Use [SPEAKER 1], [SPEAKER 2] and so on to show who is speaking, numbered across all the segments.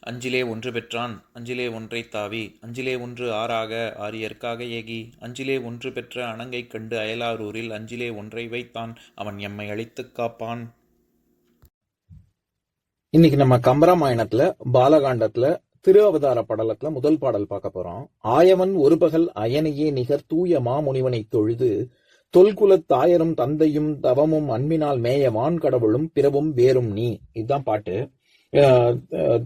[SPEAKER 1] அஞ்சிலே ஒன்று பெற்றான் அஞ்சிலே ஒன்றை தாவி அஞ்சிலே ஒன்று ஆறாக ஆரியற்காக ஏகி அஞ்சிலே ஒன்று பெற்ற அணங்கை கண்டு அயலாரூரில் அஞ்சிலே ஒன்றை வைத்தான் அவன் எம்மை அழித்துக் காப்பான்.
[SPEAKER 2] இன்னைக்கு நம்ம கம்பராமாயணத்துல பாலகாண்டத்துல திரு அவதார படலத்துல முதல் பாடல் பார்க்க போறோம். ஆயவன் ஒரு பகல் அயனையே நிகர் தூய மாமுனிவனை தொழுது தொல்குலத் தாயரும் தந்தையும் தவமும் அன்பினால் மேய வான் கடவுளும் பிறவும் வேறும் நீ. இதுதான் பாட்டு.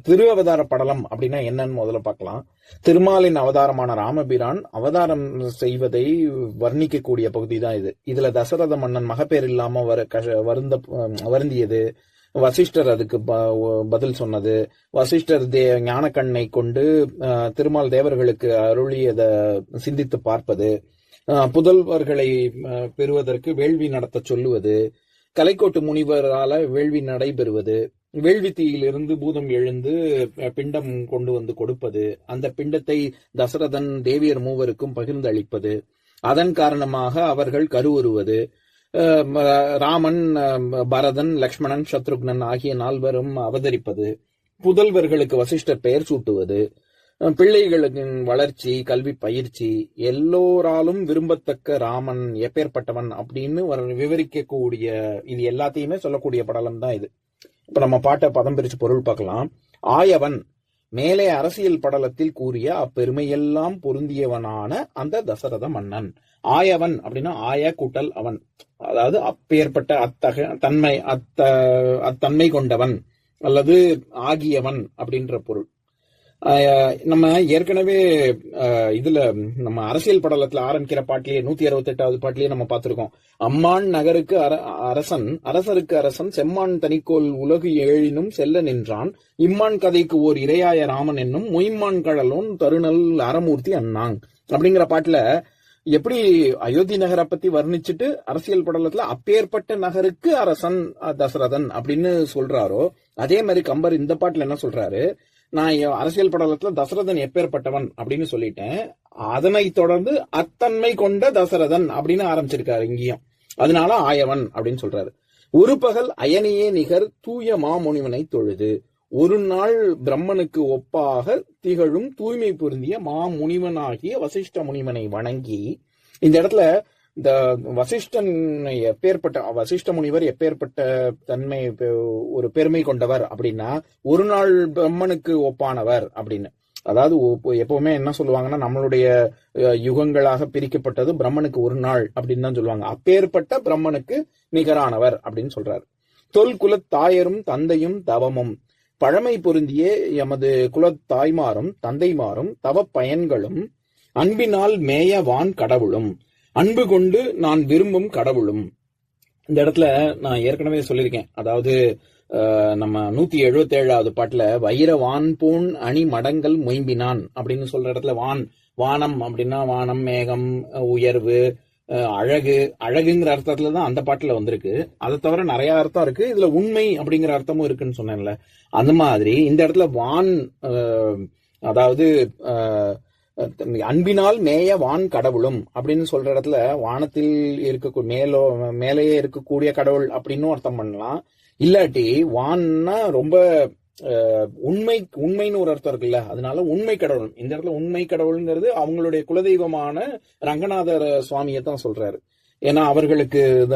[SPEAKER 2] திரு அவதார படலம் அப்படின்னா என்னன்னு முதல்ல பார்க்கலாம். திருமாலின் அவதாரமான ராமபிரான் அவதாரம் செய்வதை வர்ணிக்கக்கூடிய பகுதி தான் இது. இதுல தசரத மன்னன் மகப்பேர் இல்லாம வர கஷ- வருந்த வருந்தியது. வசிஷ்டர் அதுக்கு ப- பதில் சொன்னது. வசிஷ்டர் தே ஞானக்கண்ணை கொண்டு திருமால் தேவர்களுக்கு அருளியத சிந்தித்து பார்ப்பது. புதல்வர்களை பெறுவதற்கு வேள்வி நடத்த சொல்லுவது. கலைக்கோட்டு முனிவரால வேள்வி நடைபெறுவது. வேள்வித்தீயிலிருந்து பூதம் எழுந்து பிண்டம் கொண்டு வந்து கொடுப்பது அந்த பிண்டத்தை தசரதன் தேவியர் மூவருக்கும் பகிர்ந்து அளிப்பது அதன் காரணமாக அவர்கள் கருவுறுவது ராமன் பரதன் லக்ஷ்மணன் சத்ருக்னன் ஆகிய நால்வரும் அவதரிப்பது புதல்வர்களுக்கு வசிஷ்டர் பெயர் சூட்டுவது பிள்ளைகளின் வளர்ச்சி கல்வி பயிற்சி எல்லோராலும் விரும்பத்தக்க ராமன் எப்பேற்பட்டவன் அப்படின்னு விவரிக்கக்கூடிய இது எல்லாத்தையுமே சொல்லக்கூடிய படலம் தான் இது. இப்ப நம்ம பாட்டை பதம் பிரிச்சு பொருள் பார்க்கலாம். ஆயவன் மேலே அரசியல் படலத்தில் கூறிய அப்பெருமையெல்லாம் பொருந்தியவனான அந்த தசரத மன்னன். ஆயவன் அப்படின்னா ஆய கூட்டல் அவன். அதாவது அப்பேற்பட்ட அத்தக தன்மை அத்த அத்தன்மை கொண்டவன் அல்லது ஆகியவன் அப்படின்ற பொருள். நம்ம ஏற்கனவே ஆஹ் இதுல நம்ம அரசியல் படலத்துல ஆரம்பிக்கிற பாட்டிலேயே நூத்தி அறுபத்தி எட்டாவது பாட்டிலேயே நம்ம பார்த்திருக்கோம். அம்மான் நகருக்கு அர- அரசன் அரசருக்கு அரசன் செம்மான் தனிக்கோல் உலகு ஏழினும் செல்ல நின்றான். இம்மான் கதைக்கு ஓர் இரையாய ராமன் என்னும் மொய்மான் கழலோன் தருணல் அறமூர்த்தி அண்ணாங் அப்படிங்கிற பாட்டுல எப்படி அயோத்தி நகரை பத்தி வர்ணிச்சுட்டு அரசியல் படலத்துல அப்பேற்பட்ட நகருக்கு அரசன் அஹ், தசரதன் அப்படின்னு சொல்றாரோ அதே மாதிரி கம்பர் இந்த பாட்டுல என்ன சொல்றாரு? நான் அரசியல் படலத்துல தசரதன் எப்பேற்பட்டவன் அப்படின்னு சொல்லிட்டேன். அதனை தொடர்ந்து அத்தன்மை கொண்ட தசரதன் அப்படின்னு ஆரம்பிச்சிருக்காரு இங்கேயும். அதனால ஆயவன் அப்படின்னு சொல்றாரு. ஒரு பகல் அயனியே நிகர் தூய மாமுனிவனை தொழுது. ஒரு நாள் பிரம்மனுக்கு ஒப்பாக திகழும் தூய்மை பொருந்திய மாமுனிவனாகிய வசிஷ்ட முனிவனை வணங்கி இந்த இடத்துல இந்த வசிஷ்டன் எப்பேற்பட்ட வசிஷ்ட முனிவர் எப்பேற்பட்ட தன்மை பெ- ஒரு பெருமை கொண்டவர் அப்படின்னா ஒரு நாள் பிரம்மனுக்கு ஒப்பானவர் அப்படின்னு. அதாவது எப்பவுமே என்ன சொல்லுவாங்கன்னா நம்மளுடைய யுகங்களாக பிரிக்கப்பட்டது பிரம்மனுக்கு ஒரு நாள் அப்படின்னு தான் சொல்லுவாங்க. அப்பேற்பட்ட பிரம்மனுக்கு நிகரானவர் அப்படின்னு சொல்றாரு. தொல் குலத் தாயரும் தந்தையும் தவமும். பழமை பொருந்திய எமது குலத் தாய்மாரும் தந்தைமாரும் தவ பயன்களும் அன்பினால் மேய வான் கடவுளும். அன்பு கொண்டு நான் விரும்பும் கடவுளும். இந்த இடத்துல நான் ஏற்கனவே சொல்லியிருக்கேன். அதாவது நம்ம நூத்தி எழுபத்தி ஏழாவது பாட்டுல வைர வான் பூண் அணி மடங்கள் மொயம்பினான் அப்படின்னு சொல்ற இடத்துல வான் வானம் அப்படின்னா வானம் மேகம் உயர்வு அழகு அழகுங்கிற அர்த்தத்துல தான் அந்த பாட்டுல வந்திருக்கு. அதை தவிர நிறைய அர்த்தம் இருக்கு. இதுல உண்மை அப்படிங்கிற அர்த்தமும் இருக்குன்னு சொன்னேன்ல. அந்த மாதிரி இந்த இடத்துல வான் அதாவது அஹ், அன்பினால் மேய வான் கடவுளும் அப்படின்னு சொல்ற இடத்துல வானத்தில் இருக்க மேலோ மேலேயே இருக்கக்கூடிய கடவுள் அப்படின்னு அர்த்தம் பண்ணலாம். இல்லாட்டி வான்னா ரொம்ப உண்மை உண்மைன்னு ஒரு அர்த்தம் இருக்குல்ல அதனால உண்மை கடவுள். இந்த இடத்துல உண்மை கடவுள்ங்கிறது அவங்களுடைய குலதெய்வமான ரங்கநாதர் சுவாமியை தான் சொல்றாரு. ஏன்னா அவர்களுக்கு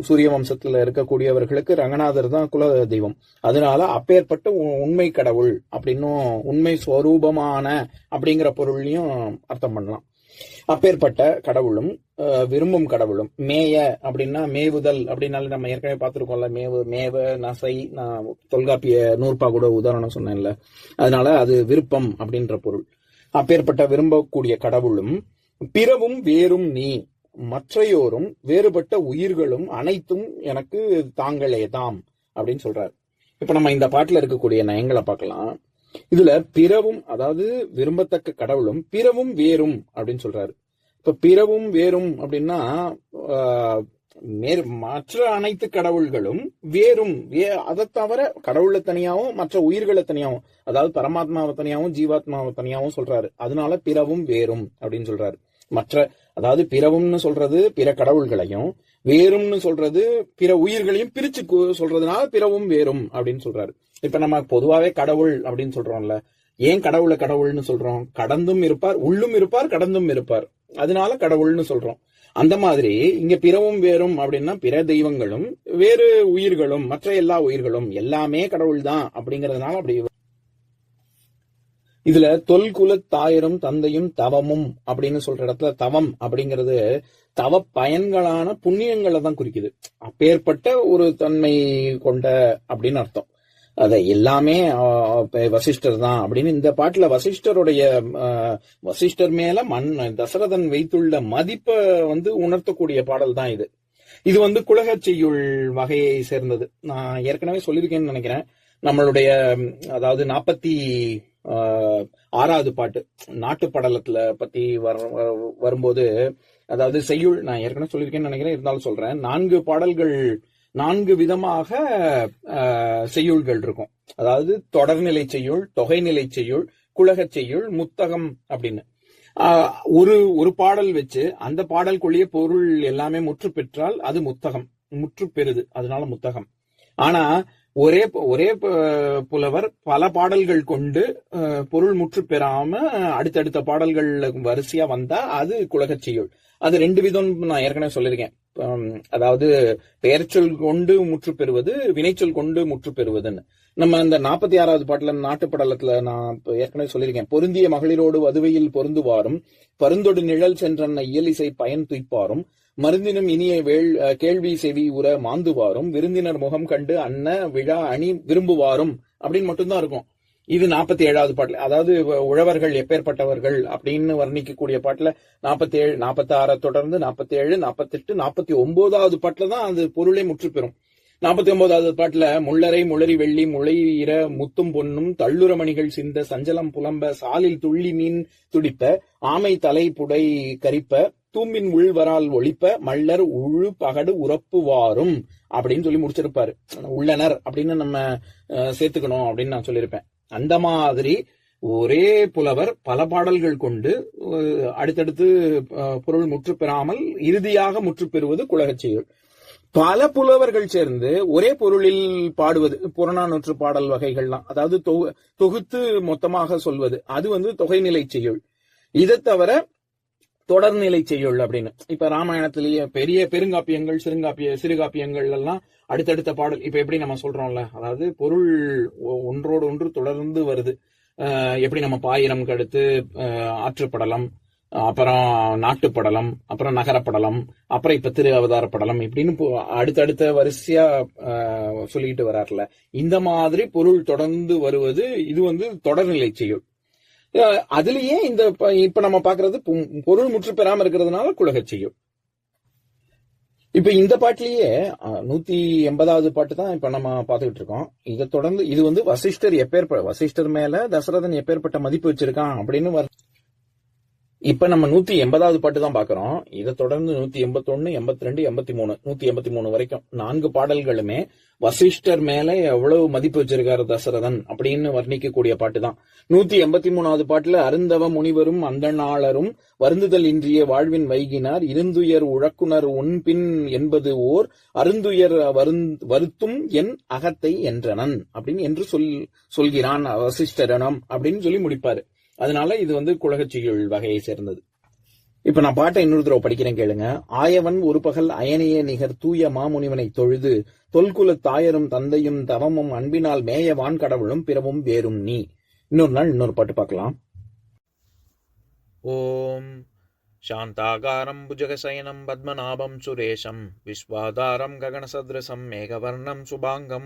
[SPEAKER 2] சூரிய வம்சத்துல இருக்கக்கூடியவர்களுக்கு ரங்கநாதர் தான் குல தெய்வம். அதனால அப்பேற்பட்ட உ- உண்மை கடவுள் அப்படின்னும் உண்மை ஸ்வரூபமான அப்படிங்கிற பொருள்லையும் அர்த்தம் பண்ணலாம். அப்பேற்பட்ட கடவுளும் விரும்பும் கடவுளும் மேய அப்படின்னா மேவுதல் அப்படின்னாலே நம்ம ஏற்கனவே பார்த்துருக்கோம்ல மேவு மேவ நசை நான் தொல்காப்பிய நூற்பா கூட உதாரணம் சொன்னேன்ல. அதனால அது விருப்பம் அப்படின்ற பொருள். அப்பேற்பட்ட விரும்பக்கூடிய கடவுளும் பிறவும் வேறும் நீ மற்றையோரும் வேறுபட்ட உயிர்களும் அனைத்தும் எனக்கு தாங்களே தாம் அப்படின்னு சொல்றாரு. இப்ப நம்ம இந்த பாட்டுல இருக்கக்கூடிய நயங்களை பார்க்கலாம். இதுல பிறவும் அதாவது விரும்பத்தக்க கடவுளும் பிறவும் வேறும் அப்படின்னு சொல்றாரு. இப்ப பிறவும் வேறும் அப்படின்னா மற்ற அனைத்து கடவுள்களும் வேறும் வே அதை தவிர கடவுளை தனியாவும் மற்ற உயிர்களை தனியாவும் அதாவது பரமாத்மாவை தனியாவும் ஜீவாத்மாவை தனியாவும் சொல்றாரு. அதனால பிறவும் வேறும் அப்படின்னு சொல்றாரு. மற்ற அதாவது பிறவும்னு சொல்றது பிற கடவுள்களையும் வேறும்னு சொல்றது பிற உயிர்களையும் பிரிச்சு சொல்றதுனால பிறவும் வேறும் அப்படின்னு சொல்றாரு. இப்ப நம்ம பொதுவாவே கடவுள் அப்படின்னு சொல்றோம்ல ஏன் கடவுளை கடவுள்னு சொல்றோம்? கடந்தும் இருப்பார் உள்ளும் இருப்பார் கடந்தும் இருப்பார். அதனால கடவுள்னு சொல்றோம். அந்த மாதிரி இங்க பிறவும் வேறும் அப்படின்னா பிற தெய்வங்களும் வேறு உயிர்களும் மற்ற எல்லா உயிர்களும் எல்லாமே கடவுள் தான் அப்படிங்கறதுனால அப்படி இதுல தொல்குல தாயரும் தந்தையும் தவமும் அப்படின்னு சொல்ற இடத்துல தவம் அப்படிங்கிறது தவ பயன்களான புண்ணியங்களை தான் குறிக்குது. அப்பேற்பட்ட ஒரு தன்மை கொண்ட அப்படின்னு அர்த்தம். அதை எல்லாமே வசிஷ்டர் தான் அப்படின்னு இந்த பாட்டுல வசிஷ்டருடைய வசிஷ்டர் மேல மண் தசரதன் வைத்துள்ள மதிப்பை வந்து உணர்த்தக்கூடிய பாடல் தான் இது. இது வந்து குலகச் செய்யுள் வகையை சேர்ந்தது. நான் ஏற்கனவே சொல்லியிருக்கேன்னு நினைக்கிறேன். நம்மளுடைய அதாவது நாற்பத்தி ஆறாவது பாட்டு நாட்டு படலத்துல பத்தி வர- வ- வரும்போது அதாவது செய்யுள் நான் ஏற்கனவே சொல்லியிருக்கேன்னு நினைக்கிறேன் இருந்தாலும் சொல்றேன். நான்கு பாடல்கள் நான்கு விதமாக ஆஹ், செய்யுள்கள் இருக்கும். அதாவது தொடர்நிலை செய்யுள் தொகைநிலை செய்யுள் குலகச் செய்யுள் முத்தகம் அப்படின்னு. ஆஹ், ஒரு ஒரு பாடல் வச்சு அந்த பாடலுக்குள்ளேயே பொருள் எல்லாமே முற்று பெற்றால் அது முத்தகம் முற்று பெறுது அதனால முத்தகம். ஆனா ஒரே ஒரே புலவர் பல பாடல்கள் கொண்டு பொருள் முற்று பெறாம அடுத்தடுத்த பாடல்கள் வரிசையா வந்தா அது குலகச் செய்யுள் அது ரெண்டு விதம் நான் ஏற்கனவே சொல்லியிருக்கேன். அதாவது பெயர்ச்சொல் கொண்டு முற்று பெறுவது வினைச்சொல் கொண்டு முற்று பெறுவதுன்னு. நம்ம அந்த நாற்பத்தி ஆறாவது பாட்டுல நாட்டு படலத்துல நான் ஏற்கனவே சொல்லியிருக்கேன். பொருந்திய மகளிரோடு வதுவையில் பொருந்துவாரும் பருந்தொடு நிழல் சென்றன்ன இயலிசை பயன் துய்ப்பாரும் மருந்தினும் இனிய வேள் அஹ், கேள்வி செவி உற மாந்துவாரும் விருந்தினர் முகம் கண்டு அன்ன விழா அணி விரும்புவாரும் அப்படின்னு மட்டும்தான் இருக்கும். இது நாற்பத்தி ஏழாவது பாட்டுல. அதாவது உழவர்கள் எப்பேற்பட்டவர்கள் அப்படின்னு வர்ணிக்கக்கூடிய பாட்டுல நாற்பத்தி ஏழு நாற்பத்தி ஆறை தொடர்ந்து நாற்பத்தி ஏழு நாற்பத்தி எட்டு நாற்பத்தி ஒன்பதாவது பாட்டுல தான் அது பொருளே முற்று பெறும். நாற்பத்தி ஒன்பதாவது பாட்டுல முள்ளரை முளரி வெள்ளி முளையிற முத்தும் பொன்னும் தள்ளுரமணிகள் சிந்த சஞ்சலம் புலம்ப சாலில் துள்ளி மீன் துடிப்ப ஆமை தலை புடை கரிப்ப தூம்பின் உள்வரால் ஒழிப்ப மல்லர் உழு பகடு உறப்புவாரும் அப்படின்னு சொல்லி முடிச்சிருப்பாரு. உள்ளனர் அப்படின்னு நம்ம அஹ், சேர்த்துக்கணும் அப்படின்னு நான் சொல்லியிருப்பேன். அந்த மாதிரி ஒரே புலவர் பல பாடல்கள் கொண்டு அடுத்தடுத்து பொருள் முற்று பெறாமல் இறுதியாக முற்று பெறுவது குலகச் செய்யுள். பல புலவர்கள் சேர்ந்து ஒரே பொருளில் பாடுவது புறநானூற்று பாடல் வகைகள்லாம் அதாவது தொகு- தொகுத்து மொத்தமாக சொல்வது அது வந்து தொகைநிலை செய்யுள். இதை தவிர தொடர்நிலை செய்யுள் அப்படின்னு. இப்ப ராமாயணத்திலேயே பெரிய பெருங்காப்பியங்கள் சிறுங்காப்பிய சிறுகாப்பியங்கள் எல்லாம் அடுத்தடுத்த பாடல் இப்ப எப்படி நம்ம சொல்றோம்ல? அதாவது பொருள் ஒ- ஒன்றோடு ஒன்று தொடர்ந்து வருது. எப்படி நம்ம பாயிரம் கடுத்து அஹ் ஆற்றுப்படலம் அப்புறம் நாட்டுப்படலம் அப்புறம் நகரப்படலம் அப்புறம் இப்ப திரு அவதார படலம் இப்படின்னு அடுத்தடுத்த வரிசையா சொல்லிக்கிட்டு வராருல. இந்த மாதிரி பொருள் தொடர்ந்து வருவது இது வந்து தொடர்நிலை செய்யுள். அதுலயே இந்த இப்ப நம்ம பாக்குறது பொருள் முற்று பெறாம இருக்கிறதுனால குலகச் செய்யும். இப்ப இந்த பாட்டிலேயே நூத்தி எண்பதாவது பாட்டு தான் இப்ப நம்ம பாத்துக்கிட்டு இருக்கோம். இதை தொடர்ந்து இது வந்து வசிஷ்டர் எப்பேற்ப வசிஷ்டர் மேல தசரதன் எப்பேற்பட்ட மதிப்பு வச்சிருக்கான் அப்படின்னு இப்ப நம்ம நூத்தி எண்பதாவது பாட்டு தான் பாக்குறோம். இதை தொடர்ந்து நூத்தி எண்பத்தொன்னு எண்பத்தி ரெண்டு எண்பத்தி மூணு நூத்தி எண்பத்தி மூணு வரைக்கும் நான்கு பாடல்களுமே வசிஷ்டர் மேல எவ்வளவு மதிப்பு வச்சிருக்காரு தசரதன் அப்படின்னு வர்ணிக்கக்கூடிய பாட்டு தான். நூத்தி எண்பத்தி மூணாவது பாட்டுல அருந்தவ முனிவரும் அந்தணாளரும் வருந்துதல் இன்றிய வாழ்வின் வைகினார். இருந்துயர் உழக்குனர் உன்பின் என்பது ஓர் அருந்துயர் வருந்- வருத்தும் என் அகத்தை என்றனன் அப்படின்னு என்று சொல் சொல்கிறான் வசிஷ்டரனம் அப்படின்னு சொல்லி முடிப்பாரு. அதனால இது வந்து குலகச்சிகள் வகையை சேர்ந்தது இப்ப நான் பாட்டை இன்னொரு தடவை படிக்கிறேன் கேளுங்க ஆயவன் ஒரு பகல் அயனையே நிகர் தூய மாமுனிவனை தொழுது தொல்குல தாயரும் தந்தையும் தவமும் அன்பினால் மேய வான் கடவுளும் பிறவும் வேறும் நீ இன்னொரு நாள் இன்னொரு பாட்டு பார்க்கலாம்
[SPEAKER 1] ॐ शान्ताकारं भुजगशयनं पद्मनाभं सुरेशं विश्वाधारं गगनसदृशं मेघवर्णं शुभाङ्गं